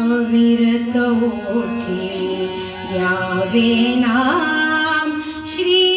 अविरत ओठी यावे नाम श्री